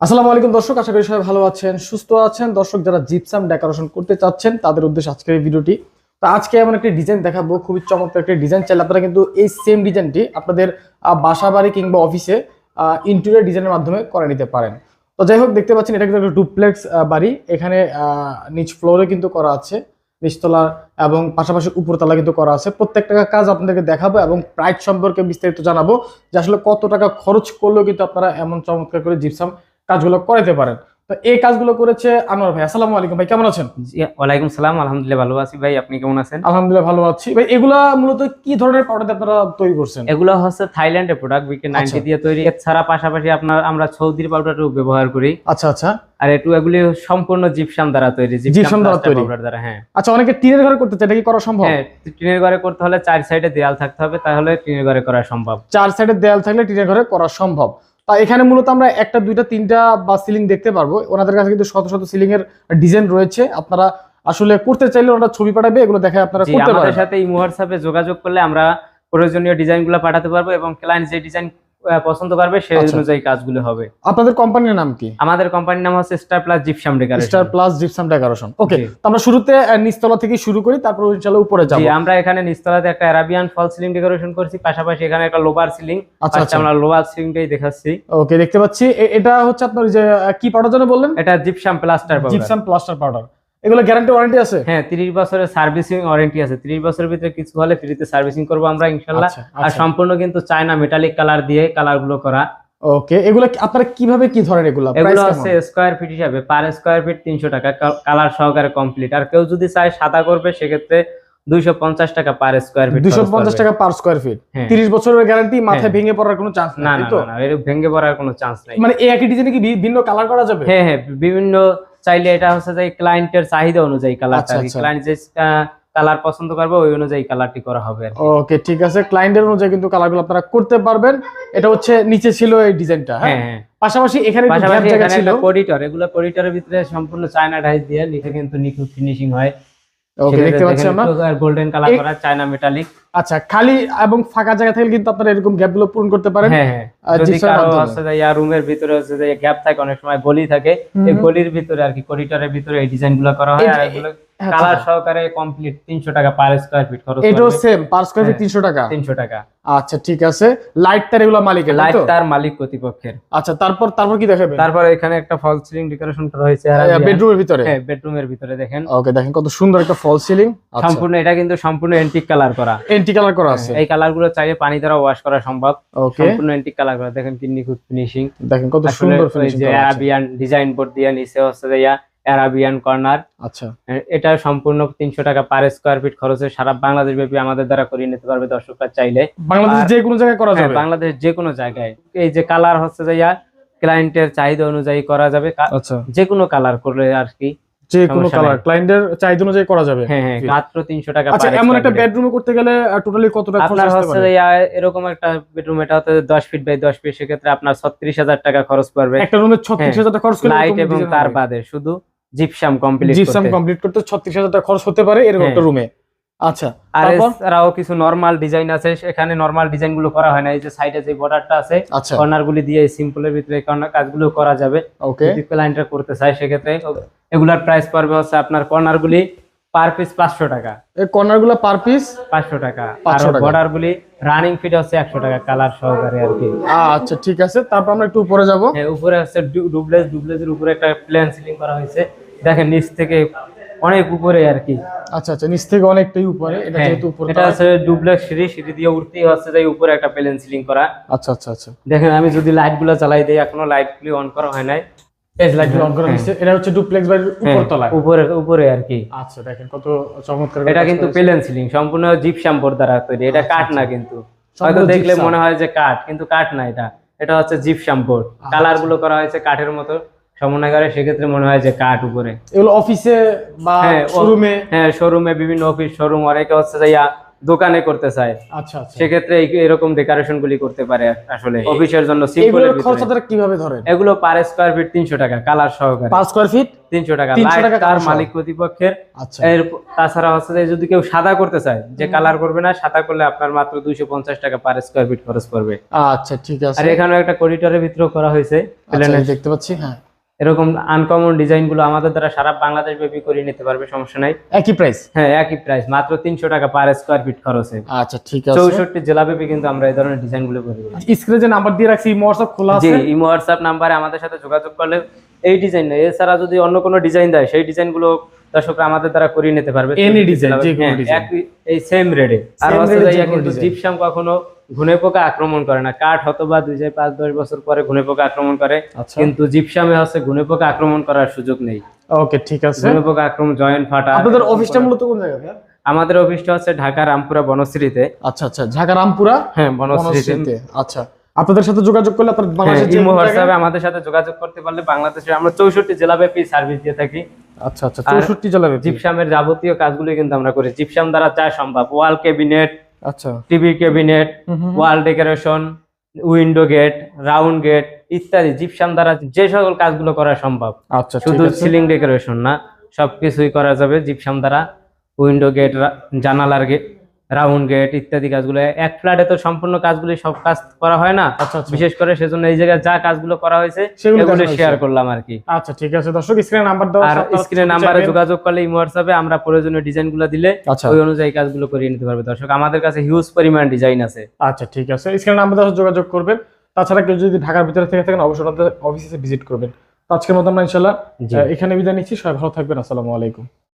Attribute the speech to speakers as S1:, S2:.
S1: আসসালামু আলাইকুম দর্শক, আশা করি সবাই ভালো আছেন, সুস্থ আছেন। দর্শক, যারা জিপসাম ডেকোরেশন করতে চাচ্ছেন, তাদের উদ্দেশ্যে আজকের এই ভিডিওটি। তো আজকে এমন একটি ডিজাইন দেখাবো, খুবই চমৎকার একটি ডিজাইন চাইলে আপনারা কিন্তু এই সেম ডিজাইনটি আপনাদের বাসা বাড়ি কিংবা অফিসে ইন্টেরিয়র ডিজাইনের মাধ্যমে করে নিতে পারেন। তো যাই হোক, দেখতে পাচ্ছেন, এটা কিন্তু একটা ডুপ্লেক্স বাড়ি। এখানে নিচ ফ্লোরে কিন্তু করা আছে, নিচতলা এবং পাশাপাশি উপরতলা কিন্তু করা আছে। প্রত্যেকটা কাজ আপনাদেরকে দেখাবো এবং প্রাইস সম্পর্কে বিস্তারিত জানাব যে আসলে কত টাকা খরচ করলেও কিন্তু আপনারা এমন চমৎকার করে জিপসাম কাজগুলো করাতে পারেন। তো এই কাজগুলো করেছে আনোয়ার ভাই। আসসালামু আলাইকুম ভাই কেমন আছেন?
S2: ওয়ালাইকুম সালাম আলহামদুলিল্লাহ ভালো আছি। ভাই আপনি কেমন আছেন?
S1: আলহামদুলিল্লাহ ভালো আছি। ভাই এগুলা মূলত কি ধরনের পাউডার আপনারা তৈরি করছেন?
S2: এগুলো হচ্ছে থাইল্যান্ডের প্রোডাক্ট বিকে নাইনটি
S1: আচ্ছা।
S2: দিয়ে তৈরি। এছাড়া পাশাপাশি আপনার আমরা সৌদির পাউডারও ব্যবহার করি।
S1: আচ্ছা আচ্ছা।
S2: আর একটু এগুলি সম্পূর্ণ জিপসাম দ্বারা তৈরি
S1: জিপসাম দ্বারা তৈরি।
S2: দ্বারা হ্যাঁ।
S1: আচ্ছা অনেকে টিনের ঘরে করতে চায় এটা কি করা সম্ভব?
S2: হ্যাঁ টিনের ঘরে করতে হলে চার সাইডে দেয়াল থাকতে হবে তাহলে টিনের ঘরে করা সম্ভব।
S1: চার সাইডে দেয়াল থাকলে টিনের ঘরে করা সম্ভব। এখানে মূলত আমরা একটা দুইটা তিনটা বা সিলিং দেখতে পারব। ওনাদের কাছে কিন্তু শত শত সিলিং এর ডিজাইন রয়েছে। আপনারা আসলে করতে চাইলে ওনারা ছবি পাঠাবে এগুলো দেখে আপনারা করতে
S2: পারবেন
S1: আমাদের
S2: সাথে এই হোয়াটসঅ্যাপে যোগাযোগ করলে আমরা প্রয়োজনীয় ডিজাইনগুলো পাঠাতে পারব এবং ক্লায়েন্ট যে ডিজাইন পছন্দ করবে সেই
S1: আচ্ছা।
S2: অনুযায়ী কাজগুলো হবে।
S1: আপনাদের কোম্পানির নাম কি?
S2: আমাদের কোম্পানির নাম হচ্ছে star plus gypsum decoration
S1: star plus gypsum decoration okay তো আমরা শুরুতে আহ, নিচতলা থেকে শুরু করি তারপর ইনশাআল্লাহ উপরে যাব।
S2: জি আমরা এখানে নিচতলাতে একটা আরাবিয়ান ফল সিলিং ডেকোরেশন করছি পাশাপাশি এখানে একটা লোবার সিলিং
S1: আচ্ছা আচ্ছা।
S2: আমরা লোবার সিলিংটাই দেখাচ্ছি।
S1: ওকে দেখতে পাচ্ছি এটা হচ্ছে আপনার যে কি পাউডার জন্য বললেন?
S2: এটা gypsum plaster powder
S1: gypsum plaster powder এগুলো গ্যারান্টি ওয়ারেন্টি আছে?
S2: হ্যাঁ 30 বছরের সার্ভিসিং ওয়ারেন্টি আছে। 30 বছরের ভিতরে কিছু হলে ফ্রিতে সার্ভিসিং করব আমরা ইনশাআল্লাহ
S1: আচ্ছা,
S2: আর
S1: আচ্ছা।
S2: সম্পূর্ণ কিন্তু চায়না মেটালিক কালার দিয়ে কালারগুলো করা।
S1: ওকে এগুলো আপনারা কীভাবে কি ধরেন এগুলো?
S2: এগুলো স্কোয়ার ফিট হিসাবে পার স্কোয়ার ফিট তিনশো টাকা কালার সহকারে কমপ্লিট আর কেউ যদি চায় সাদা করবে সেক্ষেত্রে দুইশো পঞ্চাশ টাকা পার স্কোয়ার ফিট
S1: 250 টাকা পার স্কয়ার ফিট
S2: হ্যাঁ।
S1: 30 বছরের গ্যারান্টি মাথায়
S2: হ্যাঁ।
S1: ভেঙে পড়ার কোনো চান্স
S2: না না না, না এর ভেঙে পড়ার কোনো চান্স নাই।
S1: মানে এই একই ডিজাইনে কি ভিন্ন কালার করা যাবে?
S2: হ্যাঁ হ্যাঁ বিভিন্ন চাইলে এটা হচ্ছে যে ক্লায়েন্টের চাহিদা অনুযায়ী কালারটা
S1: আচ্ছা, আচ্ছা।
S2: ক্লায়েন্ট যে কালার পছন্দ করবে ওই অনুযায়ী কালারটি করা হবে
S1: ওকে ঠিক আছে। ক্লায়েন্টের অনুযায়ী কিন্তু কালারগুলো আপনারা করতে পারবেন। এটা হচ্ছে নিচে ছিল এই ডিজাইনটা
S2: হ্যাঁ?
S1: হ্যাঁ
S2: হ্যাঁ।
S1: পাশাপাশি এখানে একটু
S2: পাশাপাশি এখানে করিডর এগুলো করিডরের ভিতরে সম্পূর্ণ চায়না ডাইস দিয়ে নিচে কিন্তু নিখুঁত ফিনিশিং হয়।
S1: ওকে দেখতে পাচ্ছি আমরা
S2: গোল্ডেন কালার করা চায়না মেটালিক
S1: আচ্ছা খালি এবং ফাঁকা জায়গা থেকে কিন্তু আপনারা এরকম গ্যাপগুলো পূরণ করতে পারেন
S2: হ্যাঁ হ্যাঁ
S1: আর
S2: যদি
S1: এর কারও
S2: আছে যে ইয়া রুমের ভিতরে হচ্ছে যে গ্যাপ থাকে অনেক সময় গলি থাকে। এই গলির ভিতরে আর কি করিডোরের ভিতরে এই ডিজাইনগুলো করা হয় আর এগুলো। কালার সহকারে কমপ্লিট তিনশো টাকা পার স্কোয়ার ফিট খরচ
S1: এটাও সেম পার স্কয়ার ফিট
S2: হ্যাঁ।
S1: 300 টাকা?
S2: তিনশো টাকা।
S1: আচ্ছা ঠিক আছে। লাইট তার এগুলো মালিকের
S2: লাইট তার মালিক কর্তৃপক্ষের।
S1: আচ্ছা তারপর তারপর কি দেখাবে
S2: তারপর এখানে একটা ফল সিলিং ডেকোরেশন করা হয়েছে।
S1: বেডরুমের ভিতরে।
S2: হ্যাঁ বেডরুমের ভিতরে দেখেন।
S1: ওকে দেখেন কত সুন্দর একটা ফল সিলিং আচ্ছা।
S2: সম্পূর্ণ এটা কিন্তু সম্পূর্ণ এন্টিক কালার করা।
S1: এন্টি কালার করা আছে।
S2: এই কালারগুলো চাইলে পানি দ্বারা ওয়াশ করা সম্ভব।
S1: ওকে
S2: সম্পূর্ণ এন্টিক কালার করা। দেখেন কি নিখুঁত ফিনিশিং
S1: দেখেন কত সুন্দর ফিনিশিং
S2: যে অ্যারাবিয়ান ডিজাইন বোর্ড দিয়ে নিচে হচ্ছে যে ইয়া অ্যারাবিয়ান কর্নার
S1: আচ্ছা।
S2: এটা সম্পূর্ণ তিনশো টাকা পার স্কোয়ার ফিট খরচে সারা বাংলাদেশ ব্যাপী আমাদের দ্বারা করিয়ে নিতে পারবে দর্শকরা চাইলে।
S1: বাংলাদেশ যে কোনো জায়গায় করা
S2: হ্যাঁ,
S1: যাবে।
S2: বাংলাদেশ যে কোনো জায়গায়। এই যে কালার হচ্ছে যে ইয়া ক্লায়েন্টের চাহিদা অনুযায়ী করা যাবে।
S1: আচ্ছা।
S2: যে কোনো কালার করলে আর কি
S1: যে কোনো কালার। ক্লায়েন্টের চাহিদা অনুযায়ী করা যাবে।
S2: হ্যাঁ হ্যাঁ মাত্র তিনশো টাকা
S1: আচ্ছা এমন একটা। বেডরুমে করতে গেলে টোটালি কত টাকা খরচ আসতে
S2: হচ্ছে
S1: পারে?
S2: যে এরকম একটা বেডরুম এটা হচ্ছে দশ ফিট বাই দশ ফিট সেক্ষেত্রে আপনার ছত্রিশ হাজার টাকা খরচ পড়বে।
S1: একটা রুমে 36000 টাকা খরচ করলে
S2: লাইট এবং তার বাদে শুধু জিপসাম কমপ্লিট
S1: জিপসাম কমপ্লিট করতে 36000 টাকা খরচ হতে পারে এরকম
S2: হ্যাঁ।
S1: একটা রুমে আচ্ছা
S2: আর এছাড়াও কিছু নরমাল ডিজাইন আছে নরমাল ডিজাইনগুলো করা হয় না এই যে সাইডে যে বর্ডারটা আছে
S1: আচ্ছা।
S2: কর্নার গুলি দিয়ে সিম্পলের ভিতরে কাজগুলো করা যাবে। যদি ক্লায়েন্টরা করতে চায় সেক্ষেত্রে এগুলার প্রাইস পড়বে হচ্ছে আপনার কর্নার গুলি পার পিস পাঁচশো টাকা।
S1: এই কর্নারগুলো পার পিস?
S2: পাঁচশো টাকা। আর
S1: 500
S2: বর্ডার গুলি রানিং ফিট হচ্ছে একশো টাকা কালার সহকারে আর কি।
S1: আচ্ছা ঠিক আছে। তারপর আমরা একটু উপরে যাব।
S2: হ্যাঁ উপরে হচ্ছে ডুবলেস ডুবলেসের উপরে একটা প্লেন সিলিং করা হয়েছে। দেখেন নিচ থেকে অনেক উপরে আর কি।
S1: আচ্ছা আচ্ছা নিচ থেকে অনেকটাই উপরে। এটা
S2: হ্যাঁ,
S1: যেহেতু উপরে
S2: এটা হচ্ছে ডুবলেস সিঁড়ি সিঁড়ি দিয়ে উঠতেই হচ্ছে যে উপরে একটা প্লেন সিলিং করা।
S1: আচ্ছা আচ্ছা আচ্ছা।
S2: দেখেন আমি যদি লাইটগুলো চালাই দিই এখনও লাইট গুলি অন করা হয় নাই।
S1: এই লাইট অন করা হয়েছে এটা হচ্ছে ডুপ্লেক্স বাড়ির উপর তলায়
S2: হ্যাঁ, উপরে উপরে আর কি।
S1: আচ্ছা দেখেন কত চমৎকার
S2: এটা কিন্তু প্লেন সিলিং সম্পূর্ণ জিপসাম বোর্ড দ্বারা তৈরি। এটা কাঠ না কিন্তু। হয়তো দেখলে মনে হয় যে কাঠ কিন্তু কাঠ না এটা। এটা হচ্ছে জিপসাম বোর্ড কালারগুলো করা হয়েছে কাঠের মতো। সমন্বয় করে সেক্ষেত্রে মনে হয় যে কাঠ উপরে।
S1: এগুলো অফিসে বা
S2: হ্যাঁ,
S1: শোরুমে
S2: হ্যাঁ শোরুমে বিভিন্ন অফিস শোরুম অনেকে হচ্ছে যে ইয়া দোকানে করতে চায়।
S1: আচ্ছা আচ্ছা।
S2: সেক্ষেত্রে এরকম ডেকোরেশন গুলি করতে পারে আসলে অফিসের জন্য
S1: কীভাবে ধরেন?
S2: এগুলো পার স্কোয়ার ফিট তিনশো টাকা কালার সহকারে।
S1: পাঁচ স্কোয়ার ফিট
S2: তিনশো টাকা।
S1: 300
S2: লাইট
S1: টাকা
S2: তার মালিক প্রতিপক্ষের
S1: আচ্ছা।
S2: এর তাছাড়া হচ্ছে যদি কেউ সাদা করতে চায় যে কালার করবে না সাদা করলে আপনার মাত্র দুইশো পঞ্চাশ টাকা পার স্কোয়ার ফিট খরচ পড়বে।
S1: আচ্ছা ঠিক আছে।
S2: আর এখানেও একটা করিডোরের ভিতরেও করা হয়েছে।
S1: আচ্ছা, দেখতে পাচ্ছি হ্যাঁ।
S2: এরকম আনকমন ডিজাইনগুলো আমাদের দ্বারা সারা বাংলাদেশ ব্যাপী করে নিতে পারবে সমস্যা নাই।
S1: একই প্রাইস
S2: হ্যাঁ একই প্রাইস মাত্র তিনশো টাকা পার স্কোয়ার ফিট খরচে
S1: আচ্ছা ঠিক আছে।
S2: চৌষট্টি জেলা ব্যাপী কিন্তু আমরা এই ধরনের ডিজাইনগুলো করে।
S1: স্ক্রিনে যে নাম্বার দিয়ে রাখছি হোয়াটসঅ্যাপ খোলা
S2: জি
S1: আছে।
S2: ইমো হোয়াটসঅ্যাপ নাম্বারে আমাদের সাথে যোগাযোগ করলে এই ডিজাইন নয় এছাড়া যদি অন্য কোনো ডিজাইন দেয় সেই ডিজাইনগুলো দর্শকরা আমাদের দ্বারা করিয়ে নিতে পারবে।
S1: Any design, যে কোনো
S2: হ্যাঁ,
S1: design।
S2: একই- এই সেম রেডে আর হচ্ছে কিন্তু। জিপসাম কখনো ঘুনে পোকা আক্রমণ করে না। কাঠ হয়তো বা দুই চার পাঁচ দশ বছর পরে ঘুনে পোকা আক্রমণ করে
S1: আচ্ছা।
S2: কিন্তু জিপসামে হচ্ছে ঘুনে পোকা আক্রমণ করার সুযোগ নেই।
S1: ওকে ঠিক আছে।
S2: ঘুনে পোকা আক্রমণ জয়েন্ট ফাটা
S1: আপনাদের অফিসটা মূলত কোন জায়গায়
S2: আমাদের অফিসটা হচ্ছে ঢাকা রামপুরা বনশ্রীতে।
S1: আচ্ছা আচ্ছা ঢাকা রামপুরা?
S2: হ্যাঁ বনশ্রীতে।
S1: আচ্ছা। আপনাদের সাথে যোগাযোগ করলে আপনার
S2: হ্যাঁ,
S1: বাংলাদেশের
S2: ইমো হোয়াটসঅ্যাপে আমাদের সাথে যোগাযোগ করতে পারলে বাংলাদেশে আমরা চৌষট্টি জেলাব্যাপী সার্ভিস দিয়ে থাকি।
S1: আচ্ছা আচ্ছা চৌষট্টি জেলা ব্যাপী।
S2: জিপসামের যাবতীয় কাজগুলো কিন্তু আমরা করি। জিপসাম দ্বারা যা সম্ভব। ওয়াল ক্যাবিনেট
S1: আচ্ছা।
S2: TV cabinet. Wall decoration window gate round gate ইত্যাদি জিপসাম দ্বারা যে সকল কাজগুলো করা সম্ভব।
S1: আচ্ছা
S2: শুধু সিলিং ডেকোরেশন না সবকিছুই করা যাবে জিপসাম দ্বারা। উইন্ডো গেট জানালার গেট রাউন্ড গেট ইত্যাদি কাজগুলো। এক ফ্ল্যাটে তো সম্পূর্ণ কাজগুলি সব কাজ করা হয় না।
S1: আচ্ছা আচ্ছা।
S2: বিশেষ করে সেজন্য এই জায়গায় যা কাজগুলো করা হয়েছে
S1: সেগুলো
S2: শেয়ার করলাম আর কি।
S1: আচ্ছা ঠিক আছে। দর্শক স্ক্রিনে নাম্বার দেওয়া
S2: আর স্ক্রিনে নাম্বারে যোগাযোগ করলে ইমো হোয়াটসঅ্যাপে আমরা প্রয়োজনীয় ডিজাইনগুলো দিলে
S1: আচ্ছা।
S2: ওই অনুযায়ী কাজগুলো করিয়ে নিতে পারবে। দর্শক আমাদের কাছে হিউজ পরিমাণ ডিজাইন আছে।
S1: আচ্ছা ঠিক আছে। স্ক্রিনে নাম্বার আছে, যোগাযোগ করবেন। তাছাড়া কেউ যদি ঢাকার ভিতরে থেকে থাকেন অবশ্যই আমাদের অফিসে ভিজিট করবেন। আজকের মতো আমরা। আহ, এখানে বিদায় নিচ্ছি। সবাই ভালো থাকবেন। আসসালামু আলাইকুম।